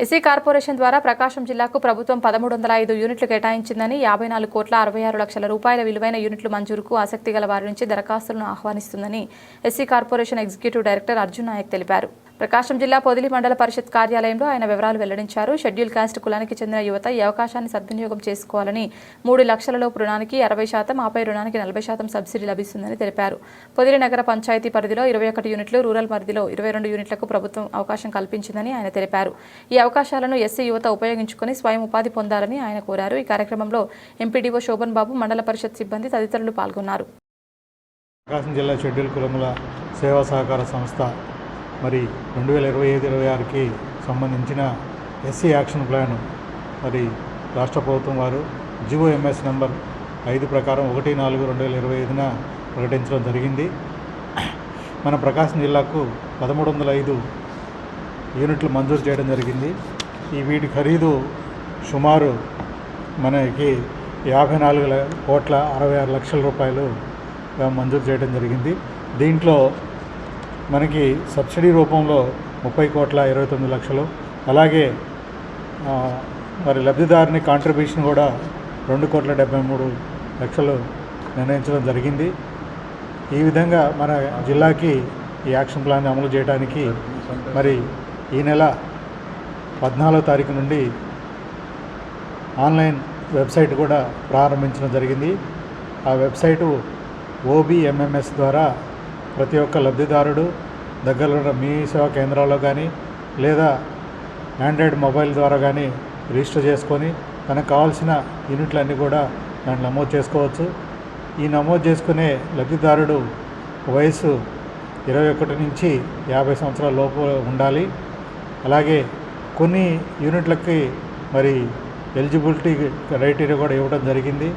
SC corporation ద్వారా ప్రకాశం జిల్లాకు ప్రభుత్వం పదమూడు వందల ఐదు యూనిట్లు కేటాయించిందని యాభై నాలుగు కోట్ల అరవై ఆరు లక్షల రూపాయల విలువైన యూనిట్లు మంజూరుకు ఆసక్తి గల వారి నుంచి దరఖాస్తులను ఆహ్వానిస్తుందని SC corporation executive director Arjun Nayak తెలిపారు. ప్రకాశం జిల్లా పొదిలి మండల పరిషత్ కార్యాలయంలో ఆయన వివరాలు వెల్లడించారు. షెడ్యూల్ కాస్ట్ కులానికి చెందిన యువత ఈ అవకాశాన్ని సద్వినియోగం చేసుకోవాలని మూడు లక్షలలోపు రుణానికి అరవై శాతం ఆపై రుణానికి నలభై శాతం సబ్సిడీ లభిస్తుందని తెలిపారు. పొదిలి నగర పంచాయతీ పరిధిలో ఇరవై ఒకటి యూనిట్లు రూరల్ పరిధిలో ఇరవై రెండు యూనిట్లకు ప్రభుత్వం అవకాశం కల్పించిందని ఆయన తెలిపారు. ఈ అవకాశాలను ఎస్సీ యువత ఉపయోగించుకుని స్వయం ఉపాధి పొందాలని ఆయన కోరారు. ఈ కార్యక్రమంలో ఎంపీడీఓ శోభన్ బాబు మండల పరిషత్ సిబ్బంది తదితరులు పాల్గొన్నారు. ప్రకాశం జిల్లా షెడ్యూల్ కులముల సేవా సహకార సంస్థ మరి రెండు వేల ఇరవై ఐదు ఇరవై ఆరుకి సంబంధించిన ఎస్సీ యాక్షన్ ప్లాన్ మరి రాష్ట్ర ప్రభుత్వం వారు జిఓఎంఎస్ నెంబర్ ఐదు ప్రకారం ఒకటి నాలుగు రెండు వేల ఇరవై ఐదున ప్రకటించడం జరిగింది. మన ప్రకాశం జిల్లాకు పదమూడు వందల ఐదు యూనిట్లు మంజూరు చేయడం జరిగింది. ఈ వీటి ఖరీదు సుమారు మనకి యాభై నాలుగు కోట్ల అరవై ఆరు లక్షల రూపాయలు మంజూరు చేయడం జరిగింది. దీంట్లో మనకి సబ్సిడీ రూపంలో ముప్పై కోట్ల ఇరవై తొమ్మిది లక్షలు. అలాగే మరి లబ్ధిదారుని కాంట్రిబ్యూషన్ కూడా రెండు కోట్ల డెబ్బై మూడు లక్షలు నిర్ణయించడం జరిగింది. ఈ విధంగా మన జిల్లాకి ఈ యాక్షన్ ప్లాన్ అమలు చేయడానికి మరి ఈ నెల పద్నాలుగో తారీఖు నుండి ఆన్లైన్ వెబ్సైట్ కూడా ప్రారంభించడం జరిగింది. ఆ వెబ్సైటు ఓబిఎంఎంఎస్ ద్వారా ప్రతి ఒక్క లబ్ధిదారుడు దగ్గరలో ఉన్న మీ సేవా కేంద్రాల్లో కానీ లేదా ఆండ్రాయిడ్ మొబైల్ ద్వారా కానీ రిజిస్టర్ చేసుకొని తనకు కావాల్సిన యూనిట్లన్నీ కూడా దాన్ని నమోదు చేసుకోవచ్చు. ఈ నమోదు చేసుకునే లబ్ధిదారుడు వయసు ఇరవై ఒకటి నుంచి యాభై సంవత్సరాల లోపు ఉండాలి. అలాగే కొన్ని యూనిట్లకి మరి ఎలిజిబిలిటీ క్రైటీరియా కూడా ఇవ్వడం జరిగింది.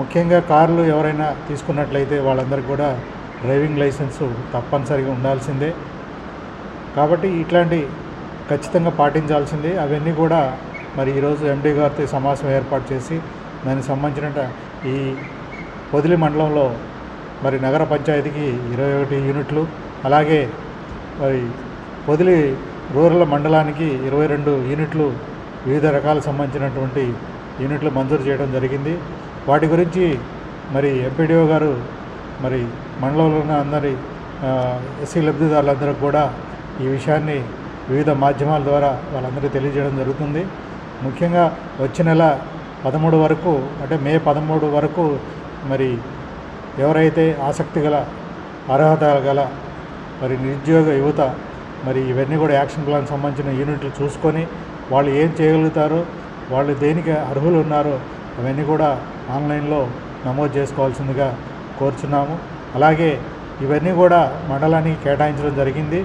ముఖ్యంగా కార్లు ఎవరైనా తీసుకున్నట్లయితే వాళ్ళందరికీ కూడా డ్రైవింగ్ లైసెన్సు తప్పనిసరిగా ఉండాల్సిందే. కాబట్టి ఇట్లాంటి ఖచ్చితంగా పాటించాల్సిందే. అవన్నీ కూడా మరి ఈరోజు ఎండీ గారితో సమావేశం ఏర్పాటు చేసి దానికి సంబంధించిన ఈ పొదిలి మండలంలో మరి నగర పంచాయతీకి ఇరవై ఒకటి యూనిట్లు అలాగే మరి పొదిలి రూరల్ మండలానికి ఇరవై రెండు యూనిట్లు వివిధ రకాలకు సంబంధించినటువంటి యూనిట్లు మంజూరు చేయడం జరిగింది. వాటి గురించి మరి ఎంపీడీఓ గారు మరి మండలంలో ఉన్న అందరి ఎస్సీ లబ్ధిదారులందరికీ కూడా ఈ విషయాన్ని వివిధ మాధ్యమాల ద్వారా వాళ్ళందరికీ తెలియజేయడం జరుగుతుంది. ముఖ్యంగా వచ్చే నెల పదమూడు వరకు అంటే మే పదమూడు వరకు మరి ఎవరైతే ఆసక్తి గల అర్హత గల మరి నిరుద్యోగ యువత మరి ఇవన్నీ కూడా యాక్షన్ ప్లాన్ సంబంధించిన యూనిట్లు చూసుకొని వాళ్ళు ఏం చేయగలుగుతారో వాళ్ళు దేనికి అర్హులు ఉన్నారో అవన్నీ కూడా ఆన్లైన్లో నమోదు చేసుకోవాల్సిందిగా కోరుచున్నాము. అలాగే ఇవన్నీ కూడా మండలానికి కేటాయించడం జరిగింది.